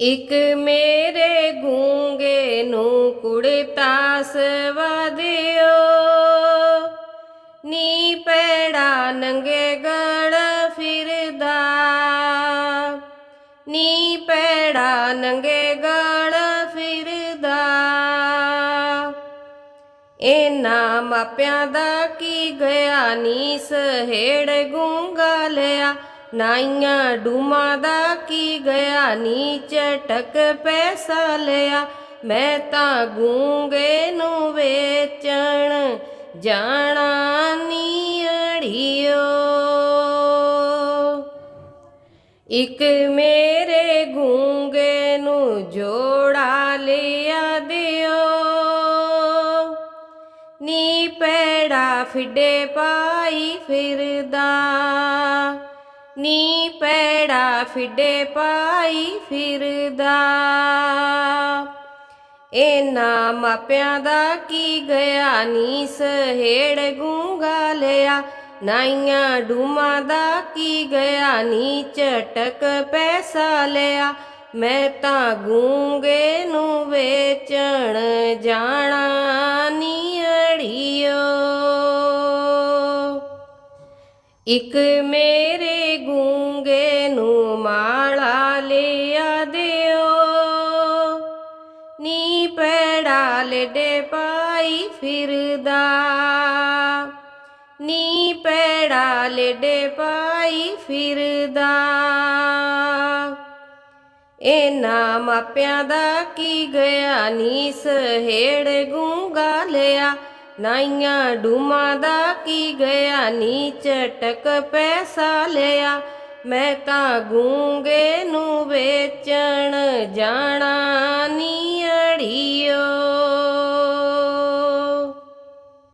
ਇਕ ਮੇਰੇ ਗੂੰਗੇ ਨੂੰ ਕੁੜਤਾ ਸਵਾ ਦਿਓ ਨੀ ਪੈੜਾ ਨੰਗੇ ਗੜ ਫਿਰਦਾ। ਨੀ ਪੈੜਾ ਨੰਗੇ ਗੜ ਫਿਰਦਾ। ਇਹਨਾਂ ਮਾਪਿਆਂ ਦਾ ਕੀ ਗਿਆ? ਨੀ ਸਹੇੜ ਗੂੰਗਾ ਲਿਆ। ਨਾਈਆਂ ਡੂਮਾਂ ਦਾ ਕੀ ਗਿਆ ਨੀ ਚਟਕ ਪੈਸਾ ਲਿਆ। ਮੈਂ ਤਾਂ ਗੂੰਗੇ ਨੂੰ ਵੇਚਣ ਜਾਣਾ ਨੀ ਅੜੀਓ। ਇਕ ਮੇਰੇ ਗੂੰਗੇ ਨੂੰ ਜੋੜਾ ਲਿਆ ਦਿਓ। ਨੀ ਪੈੜਾ ਫਿੱਡੇ ਪਾਈ ਫਿਰਦਾ। ਨੀ ਪੈੜਾ ਫਿੱਡੇ ਪਾਈ ਫਿਰਦਾ। ਇਹਨਾਂ ਮਾਪਿਆਂ ਦਾ ਕੀ ਗਿਆ? ਨੀ ਸਹੇੜ ਗੂੰਗਾ ਲਿਆ। ਨਾਈਆਂ ਡੂਮਾਂ ਦਾ ਕੀ ਗਿਆ? ਨੀ ਚਟਕ ਪੈਸਾ ਲਿਆ। ਮੈਂ ਤਾਂ ਗੂੰਗੇ ਨੂੰ ਵੇਚਣ ਜਾਣਾ। ਇੱਕ ਮੇਰੇ ਗੂੰਗੇ ਨੂੰ ਮਾਲਾ ਲਿਆ ਦਿਓ। ਨੀ ਪੈੜਾ ਲੇਡੇ ਪਾਈ ਫਿਰਦਾ। ਨੀ ਪੈੜਾ ਲੇਡੇ ਪਾਈ ਫਿਰਦਾ। ਇਹਨਾਂ ਮਾਪਿਆਂ ਦਾ ਕੀ ਗਿਆ? ਨੀ ਸਹੇੜ ਗੂੰਗਾ ਲਿਆ। ਨਾਈਆਂ ਡੂਮਾਂ ਦਾ ਕੀ ਗਿਆ, ਨੀਚ ਟਕ ਪੈਸਾ ਲਿਆ। ਮੈਂ ਤਾਂ ਗੂੰਗੇ ਨੂੰ ਵੇਚਣ ਜਾਣਾ